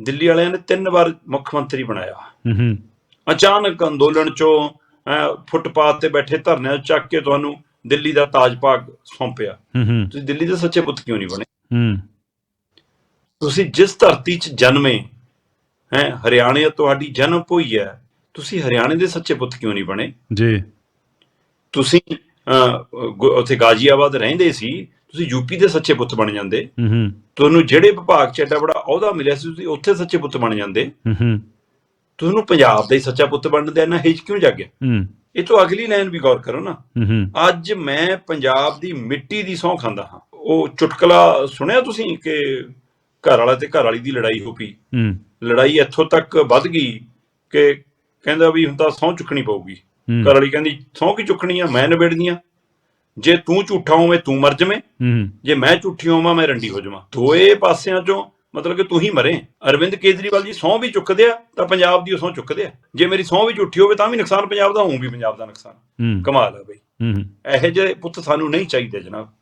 ਦਿੱਲੀ ਵਾਲਿਆਂ ਨੇ ਤਿੰਨ ਵਾਰ ਮੁੱਖ ਮੰਤਰੀ ਬਣਾਇਆ। ਹੂੰ ਅਚਾਨਕ ਅੰਦੋਲਨ ਚੋਂ ਫੁੱਟਪਾਥ ਤੇ ਬੈਠੇ ਧਰਨਿਆਂ ਚੱਕ ਕੇ ਤੁਹਾਨੂੰ ਦਿੱਲੀ ਦਾ ਤਾਜ ਭਾਗ ਸੌਂਪਿਆ ਤੁਸੀਂ ਦਿੱਲੀ ਦੇ ਸੱਚੇ ਪੁੱਤ ਕਿਉਂ ਨਹੀਂ ਬਣੇ? ਹੂੰ। ਤੁਸੀਂ ਜਿਸ ਧਰਤੀ 'ਚ ਜਨਮੇ ਹੈ ਹਰਿਆਣੇ ਤੁਹਾਡੀ ਜਨਮ ਭੂਈ ਹੈ ਤੁਸੀਂ ਹਰਿਆਣੇ ਦੇ ਸੱਚੇ ਪੁੱਤ ਕਿਉਂ ਨਹੀਂ ਬਣੇ? ਜੀ। ਤੁਸੀਂ ਉੱਥੇ ਗਾਜ਼ੀਆਬਾਦ ਰਹਿੰਦੇ ਸੀ ਤੁਸੀਂ ਯੂਪੀ ਦੇ ਸੱਚੇ ਪੁੱਤ ਬਣ ਜਾਂਦੇ। ਤੁਹਾਨੂੰ ਜਿਹੜੇ ਵਿਭਾਗ 'ਚ ਐਡਾ ਬੜਾ ਅਹੁਦਾ ਮਿਲਿਆ ਸੀ ਤੁਸੀਂ ਉੱਥੇ ਸੱਚੇ ਪੁੱਤ ਬਣ ਜਾਂਦੇ। ਤੁਹਾਨੂੰ ਪੰਜਾਬ ਦਾ ਹੀ ਸੱਚਾ ਪੁੱਤ ਬਣਨ ਦਾ ਇੰਨਾ ਹਿੱਚ ਕਿਉਂ ਜਾਗਿਆ? ਹੂੰ। ਇਹ ਤੋਂ ਅਗਲੀ ਲਾਈਨ ਵੀ ਗੌਰ ਕਰੋ ਨਾ। ਅੱਜ ਮੈਂ ਪੰਜਾਬ ਦੀ ਮਿੱਟੀ ਦੀ ਸਹੁੰ ਖਾਂਦਾ ਹਾਂ। ਉਹ ਚੁਟਕਲਾ ਸੁਣਿਆ ਤੁਸੀਂ ਕਿ ਘਰ ਵਾਲਾ ਤੇ ਘਰ ਵਾਲੀ ਦੀ ਲੜਾਈ ਹੋ ਪਈ? ਹੂੰ। ਲੜਾਈ ਇੱਥੋਂ ਤੱਕ ਵੱਧ ਗਈ ਕਿ ਕਹਿੰਦਾ ਵੀ ਹੁਣ ਤਾਂ ਸਹੁੰ ਚੁੱਕਣੀ ਪਊਗੀ। ਘਰ ਵਾਲੀ ਕਹਿੰਦੀ ਸਹੁੰ ਕੀ ਚੁੱਕਣੀ ਆ ਮੈਂ ਨਿਬੇੜਨੀ ਆ ਜੇ ਤੂੰ ਝੂਠਾ ਹੋਵੇਂ ਤੂੰ ਮਰ ਜਵੇਂ। ਜੇ ਮੈਂ ਝੂਠੀ ਹੋਵਾਂ ਮੈਂ ਰੰਡੀ ਹੋ ਜਾਵਾਂ। ਦੋਏ ਪਾਸਿਆਂ ਚੋਂ ਮਤਲਬ ਕਿ ਤੂੰ ਹੀ ਮਰੇ। ਅਰਵਿੰਦ ਕੇਜਰੀਵਾਲ ਜੀ ਸਹੁੰ ਵੀ ਚੁੱਕਦੇ ਆ ਤਾਂ ਪੰਜਾਬ ਦੀ ਸਹੁੰ ਚੁੱਕਦੇ ਆ। ਜੇ ਮੇਰੀ ਸਹੁੰ ਵੀ ਝੂਠੀ ਹੋਵੇ ਤਾਂ ਵੀ ਨੁਕਸਾਨ ਪੰਜਾਬ ਦਾ ਹੋਊ ਵੀ ਪੰਜਾਬ ਦਾ ਨੁਕਸਾਨ। ਕਮਾਲ ਹੈ ਬਈ ਇਹੋ ਜਿਹੇ ਪੁੱਤ ਸਾਨੂੰ ਨਹੀਂ ਚਾਹੀਦੇ ਜਨਾਬ।